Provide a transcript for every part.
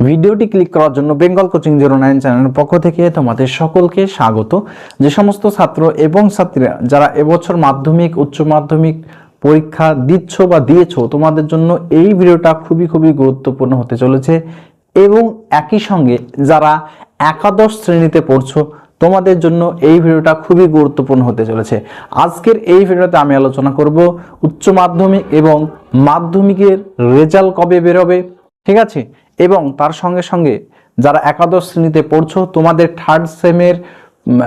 ভিডিওটি ক্লিক করার জন্য বেঙ্গল কোচিং জিরো নাইন চ্যানেলের পক্ষ থেকে তোমাদের সকলকে স্বাগত। যে সমস্ত ছাত্র এবং ছাত্রীরা যারা এবছর মাধ্যমিক, উচ্চ মাধ্যমিক পরীক্ষা দিচ্ছ বা দিয়েছ, তোমাদের জন্য এই ভিডিওটা খুবই খুবই গুরুত্বপূর্ণ হতে চলেছে এবং একই সঙ্গে যারা একাদশ শ্রেণীতে পড়ছো, তোমাদের জন্য এই ভিডিওটা খুবই গুরুত্বপূর্ণ হতে চলেছে। আজকের এই ভিডিওতে আমি আলোচনা করব উচ্চ মাধ্যমিক এবং মাধ্যমিকের রেজাল্ট কবে বেরোবে, ঠিক আছে? এবং তার সঙ্গে সঙ্গে যারা একাদশ শ্রেণীতে পড়ছো, তোমাদের থার্ড সেমের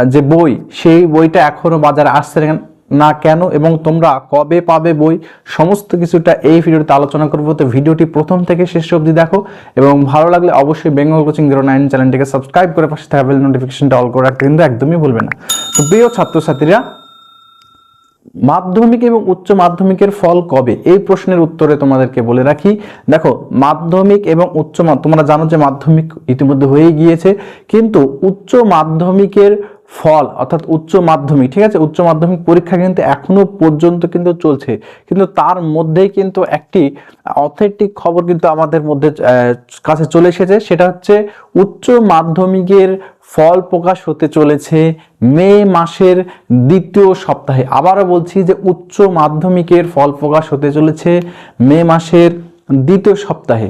যে বই, সেই বইটা এখনও বাজারে আসছে না- কেন? এবং তোমরা কবে পাবে বই? সমস্ত কিছুটা এই ভিডিওতে আলোচনা করব। তো ভিডিওটি প্রথম থেকে শেষ অবধি দেখো এবং ভালো লাগলে অবশ্যই বেঙ্গল কোচিং জিরো নাইন চ্যানেলটিকে সাবস্ক্রাইব করে পাশে থাকা বেল নোটিফিকেশনটা অল করে রাখতে কিন্তু একদমই ভুলবে না। তো প্রিয় ছাত্রছাত্রীরা মাধ্যমিক এবং উচ্চ মাধ্যমিকের ফল কবে? এই প্রশ্নের উত্তরে তোমাদেরকে বলে রাখি, দেখো, মাধ্যমিক এবং উচ্চ তোমরা জানো যে মাধ্যমিক ইতিমধ্যে হয়ে গিয়েছে, কিন্তু উচ্চ মাধ্যমিকের ফল, অর্থাৎ উচ্চ মাধ্যমিক, ঠিক আছে? উচ্চ মাধ্যমিক পরীক্ষা কিন্তু এখনও পর্যন্ত কিন্তু চলছে। কিন্তু তার মধ্যেই কিন্তু একটি অথেন্টিক খবর কিন্তু আমাদের মধ্যে কাছে চলে এসেছে। সেটা হচ্ছে উচ্চ মাধ্যমিকের ফল প্রকাশ হতে চলেছে মে মাসের দ্বিতীয় সপ্তাহে। আবারও বলছি যে উচ্চ মাধ্যমিকের ফল প্রকাশ হতে চলেছে মে মাসের দ্বিতীয় সপ্তাহে।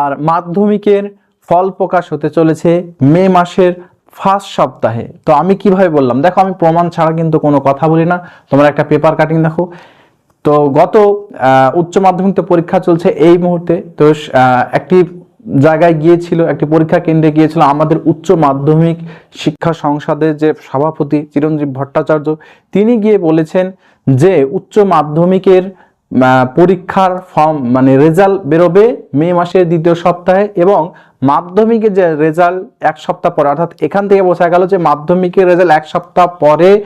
আর মাধ্যমিকের ফল প্রকাশ হতে চলেছে মে মাসের ফার্স্ট সপ্তাহে। তো আমি কীভাবে বললাম, দেখো আমি প্রমাণ ছাড়া কিন্তু কোনো কথা বলি না, তোমরা একটা পেপার কাটিং দেখো। তো গত উচ্চ মাধ্যমিক তো পরীক্ষা চলছে এই মুহূর্তে, তো একটি জায়গায় গিয়েছিল, একটি পরীক্ষা কেন্দ্রে গিয়েছিল আমাদের উচ্চ মাধ্যমিক শিক্ষা সংসদের যে সভাপতি চিরঞ্জীব ভট্টাচার্য, তিনি গিয়ে বলেছেন যে উচ্চ মাধ্যমিকের পরীক্ষার ফর্ম মানে রেজাল্ট বেরোবে মে মাসের দ্বিতীয় সপ্তাহে এবং মাধ্যমিকের যে রেজাল্ট এক সপ্তাহ পরে, অর্থাৎ এখান থেকে বোঝা গেল যে মাধ্যমিকের রেজাল্ট এক সপ্তাহ পরে,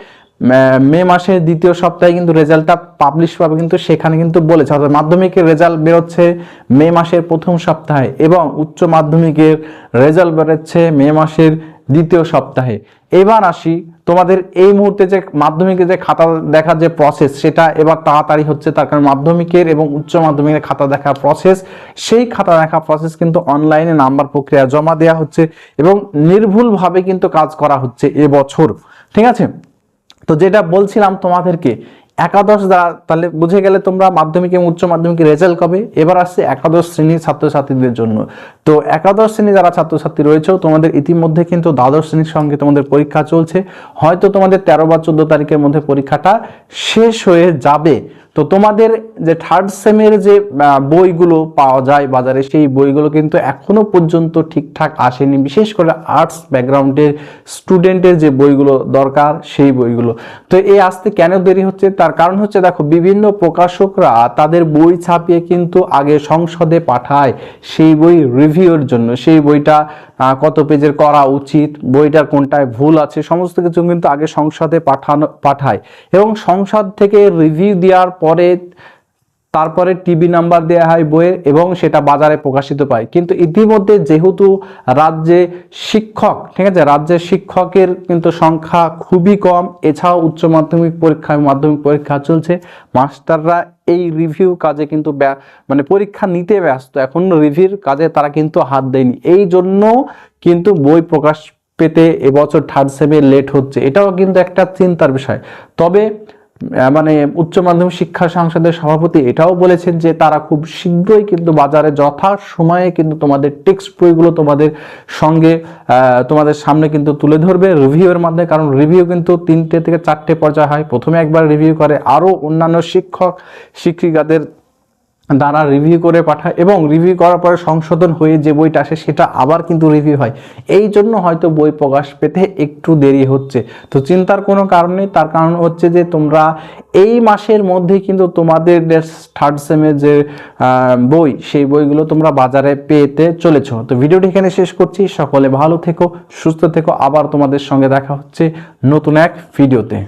মে- মাসের দ্বিতীয় সপ্তাহে কিন্তু রেজাল্টটা পাবলিশ পাবে। কিন্তু সেখানে কিন্তু বলেছে, অর্থাৎ মাধ্যমিকের রেজাল্ট বেরোচ্ছে মে মাসের প্রথম সপ্তাহে এবং উচ্চ মাধ্যমিকের রেজাল্ট বেরোচ্ছে মে মাসের দ্বিতীয় সপ্তাহে। এবার আসি তোমাদের এই মুহূর্তে যে মাধ্যমিকের যে খাতা দেখার যে প্রসেস সেটা এবার তাড়াতাড়ি হচ্ছে তার কারণ মাধ্যমিকের এবং উচ্চ মাধ্যমিকের খাতা দেখার প্রসেস সেই খাতা দেখা প্রসেস কিন্তু অনলাইনে নাম্বার প্রক্রিয়া জমা দেওয়া হচ্ছে এবং নির্ভুলভাবে কিন্তু কাজ করা হচ্ছে এবছর। ঠিক আছে? তো যেটা বলছিলাম তোমাদেরকে একাদশ দ্বারা, তাহলে বুঝে গেলে তোমরা মাধ্যমিক এবং উচ্চ মাধ্যমিকের রেজাল্ট কবে? এবার আসছে একাদশ শ্রেণির ছাত্রছাত্রীদের জন্য। তো একাদশ শ্রেণি যারা ছাত্রছাত্রী রয়েছে তোমাদের ইতিমধ্যে কিন্তু দ্বাদশ শ্রেণির সঙ্গে তোমাদের পরীক্ষা চলছে। হয়তো তোমাদের তেরো বা চোদ্দ তারিখের মধ্যে পরীক্ষাটা শেষ হয়ে যাবে। তো তোমাদের যে থার্ড সেমের যে বইগুলো পাওয়া যায় বাজারে, সেই বইগুলো কিন্তু এখনও পর্যন্ত ঠিকঠাক আসেনি। বিশেষ করে আর্টস ব্যাকগ্রাউন্ডের স্টুডেন্টের যে বইগুলো দরকার, সেই বইগুলো। তো এই আসতে কেন দেরি হচ্ছে? তার কারণ হচ্ছে দেখো, বিভিন্ন প্রকাশকরা তাদের বই ছাপিয়ে কিন্তু আগে সংসদে পাঠায় সেই বই রিভিউর জন্য। সেই বইটা কত পেজের করা উচিত বইটার কোনটায় ভুল আছে, সমস্ত কিছু কিন্তু আগে সংসদে পাঠানো, পাঠায়। এবং সংসদ থেকে রিভিউ দেওয়ার পরে তারপরে টিভি নাম্বার দেওয়া হয় বইয়ের এবং সেটা বাজারে প্রকাশিত পায়। কিন্তু ইতিমধ্যে যেহেতু রাজ্যে শিক্ষক, ঠিক আছে রাজ্যের শিক্ষকের কিন্তু সংখ্যা খুবই কম, এছাড়াও উচ্চ মাধ্যমিক পরীক্ষা মাধ্যমিক পরীক্ষা চলছে, মাস্টাররা এই রিভিউ কাজে কিন্তু মানে পরীক্ষা নিতে ব্যস্ত, এখন রিভিউর কাজে তারা কিন্তু হাত দেয়নি। এই জন্য কিন্তু বই প্রকাশ পেতে এবছর থার্ড সেমে লেট হচ্ছে। এটাও কিন্তু একটা চিন্তার বিষয়। তবে মানে উচ্চ মাধ্যমিক শিক্ষা সংসদের সভাপতি এটাও বলেছেন যে তারা খুব শীঘ্রই কিন্তু বাজারে যথা সময়ে কিন্তু তোমাদের টেক্সট বইগুলো তোমাদের সঙ্গে তোমাদের সামনে কিন্তু তুলে ধরবে রিভিউয়ের মাধ্যমে। কারণ রিভিউ কিন্তু তিনটে থেকে চারটে পর্যায়ে হয়। প্রথমে একবার রিভিউ করে আরও অন্যান্য শিক্ষক, শিক্ষিকাদের দ্বারা রিভিউ করে পাঠায় এবং রিভিউ করার পরে সংশোধন হয়ে যে বইটা আসে সেটা আবার কিন্তু রিভিউ হয়। এই জন্য হয়তো বই প্রকাশ পেতে একটু দেরি হচ্ছে। তো চিন্তার কোনো কারণ নেই, তার কারণ হচ্ছে যে তোমরা এই মাসের মধ্যে কিন্তু তোমাদের থার্ড সেমের যে বই, সেই বইগুলো তোমরা বাজারে পেতে চলেছো। তো ভিডিওটি এখানে শেষ করছি। সকলে ভালো থেকো, সুস্থ থেকো। আবার তোমাদের সঙ্গে দেখা হচ্ছে নতুন এক ভিডিওতে।